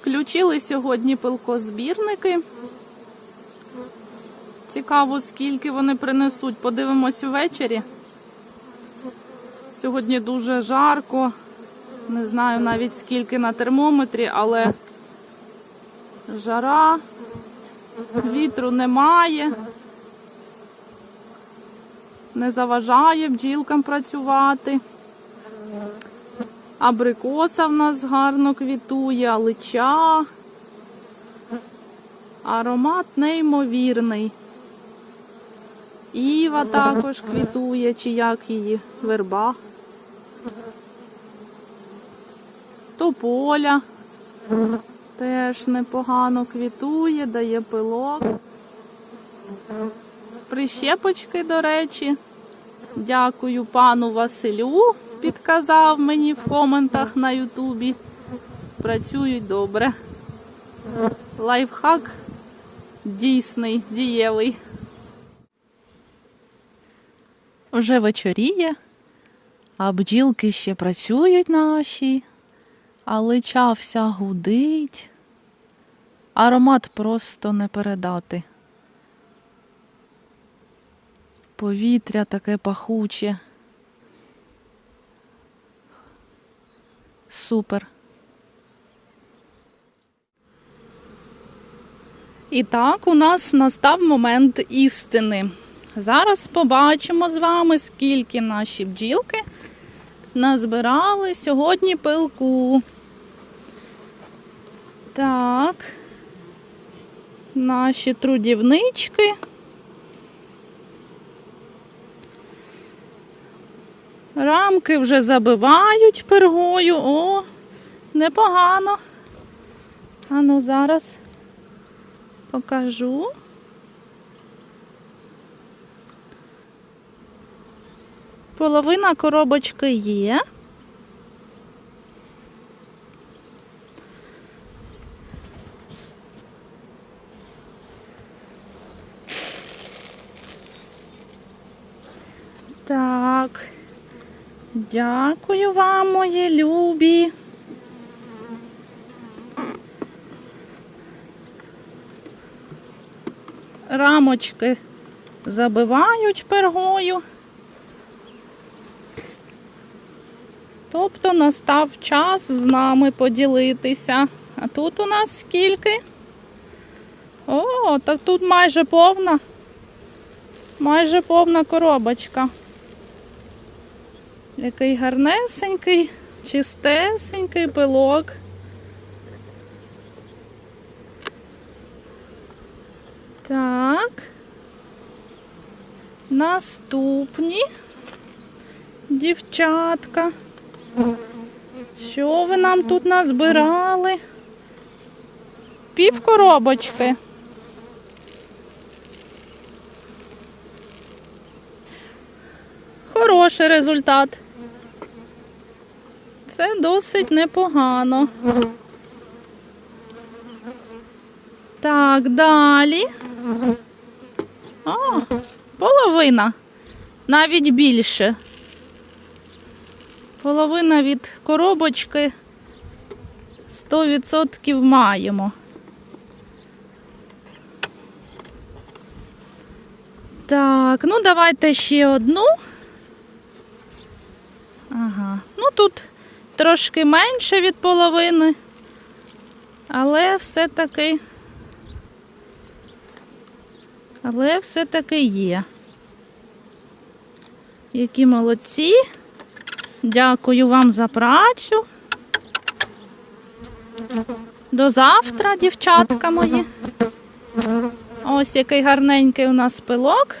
Включили сьогодні пилкозбірники. Цікаво, скільки вони принесуть. Подивимось ввечері. Сьогодні дуже жарко. Не знаю навіть скільки на термометрі, але жара, вітру немає. Не заважає бджілкам працювати. Абрикоса в нас гарно квітує, алича. Аромат неймовірний. Іва також квітує, чи як її верба. Тополя теж непогано квітує, дає пилок. Прищепочки, до речі. Дякую пану Василю. Підказав мені в коментах на Ютубі. Працюють добре. Лайфхак дійсний, дієвий. Вже вечоріє, а бджілки ще працюють наші, а лича вся гудить. Аромат просто не передати. Повітря таке пахуче. Супер. І так, у нас настав момент істини. Зараз побачимо з вами, скільки наші бджілки назбирали сьогодні пилку. Так, наші трудівнички. Рамки вже забивають пергою. О, непогано. Ану, зараз покажу. Половина коробочки є. Так. Дякую вам, мої любі. Рамочки забивають пергою. Тобто настав час з нами поділитися. А тут у нас скільки? О, так тут майже повна. Майже повна коробочка. Який гарнесенький, чистесенький пилок. Так. Наступні дівчатка. Що ви нам тут назбирали? Пів коробочки. Хороший результат. Це досить непогано. Так, далі. О, половина. Навіть більше. Половина від коробочки 100% маємо. Так, ну давайте ще одну. Ага. Ну тут трошки менше від половини, але все-таки. Але все-таки є. Які молодці. Дякую вам за працю. До завтра, дівчатка мої. Ось який гарненький у нас пилок.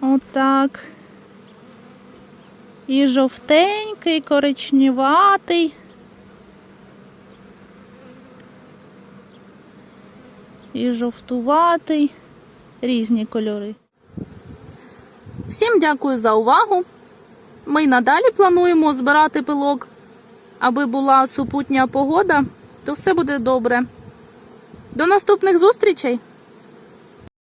Отак. І жовтенький, і коричневатий. І жовтуватий. Різні кольори. Всім дякую за увагу. Ми надалі плануємо збирати пилок. Аби була супутня погода, то все буде добре. До наступних зустрічей!